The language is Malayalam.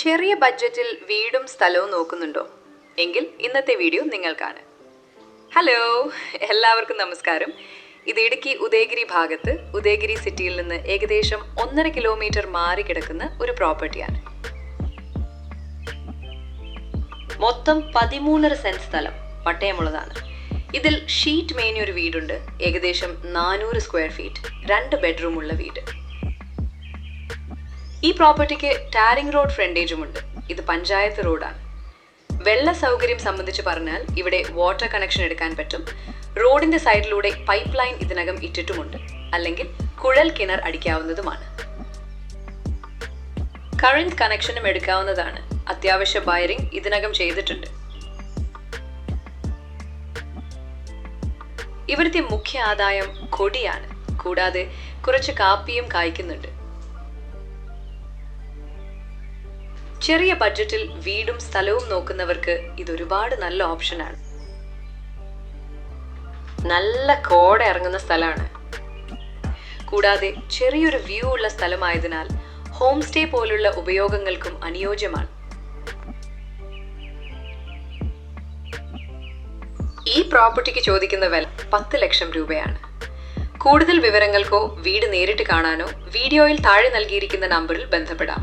ചെറിയ ബഡ്ജറ്റിൽ വീടും സ്ഥലവും നോക്കുന്നുണ്ടോ? എങ്കിൽ ഇന്നത്തെ വീഡിയോ നിങ്ങൾക്കാണ്. ഹലോ എല്ലാവർക്കും നമസ്കാരം. ഇത് ഇടുക്കി ഉദയഗിരി ഭാഗത്ത്. ഉദയഗിരി സിറ്റിയിൽ നിന്ന് ഏകദേശം ഒന്നര കിലോമീറ്റർ മാറി കിടക്കുന്ന ഒരു പ്രോപ്പർട്ടിയാണ്. മൊത്തം പതിമൂന്നര സെന്റ് സ്ഥലം പട്ടയമുള്ളതാണ്. ഇതിൽ ഷീറ്റ് മേഞ്ഞ ഒരു വീടുണ്ട്. ഏകദേശം നാനൂറ് സ്ക്വയർ ഫീറ്റ് രണ്ട് ബെഡ്റൂമുള്ള വീട്. ഈ പ്രോപ്പർട്ടിക്ക് ടാരിംഗ് റോഡ് ഫ്രണ്ടേജുമുണ്ട്. ഇത് പഞ്ചായത്ത് റോഡാണ്. വെള്ള സൗകര്യം സംബന്ധിച്ച് പറഞ്ഞാൽ ഇവിടെ വാട്ടർ കണക്ഷൻ എടുക്കാൻ പറ്റും. റോഡിന്റെ സൈഡിലൂടെ പൈപ്പ് ലൈൻ ഇതിനകം ഇട്ടിട്ടുമുണ്ട്. അല്ലെങ്കിൽ കുഴൽ കിണർ അടിക്കാവുന്നതുമാണ്. കറന്റ് കണക്ഷനും എടുക്കാവുന്നതാണ്. അത്യാവശ്യ വയറിംഗ് ഇതിനകം ചെയ്തിട്ടുണ്ട്. ഇവിടുത്തെ മുഖ്യ ആദായം കൊടിയാണ്. കൂടാതെ കുറച്ച് കാപ്പിയും കായ്ക്കുന്നുണ്ട്. ചെറിയ ബഡ്ജറ്റിൽ വീടും സ്ഥലവും നോക്കുന്നവർക്ക് ഇതൊരുപാട് നല്ല ഓപ്ഷനാണ്. നല്ല കോട ഇറങ്ങുന്ന സ്ഥലമാണ്. കൂടാതെ ചെറിയൊരു വ്യൂ ഉള്ള സ്ഥലമായതിനാൽ ഹോം സ്റ്റേ പോലുള്ള ഉപയോഗങ്ങൾക്കും അനുയോജ്യമാണ്. ഈ പ്രോപ്പർട്ടിക്ക് ചോദിക്കുന്ന വില പത്ത് ലക്ഷം രൂപയാണ്. കൂടുതൽ വിവരങ്ങൾക്കോ വീട് നേരിട്ട് കാണാനോ വീഡിയോയിൽ താഴെ നൽകിയിരിക്കുന്ന നമ്പറിൽ ബന്ധപ്പെടാം.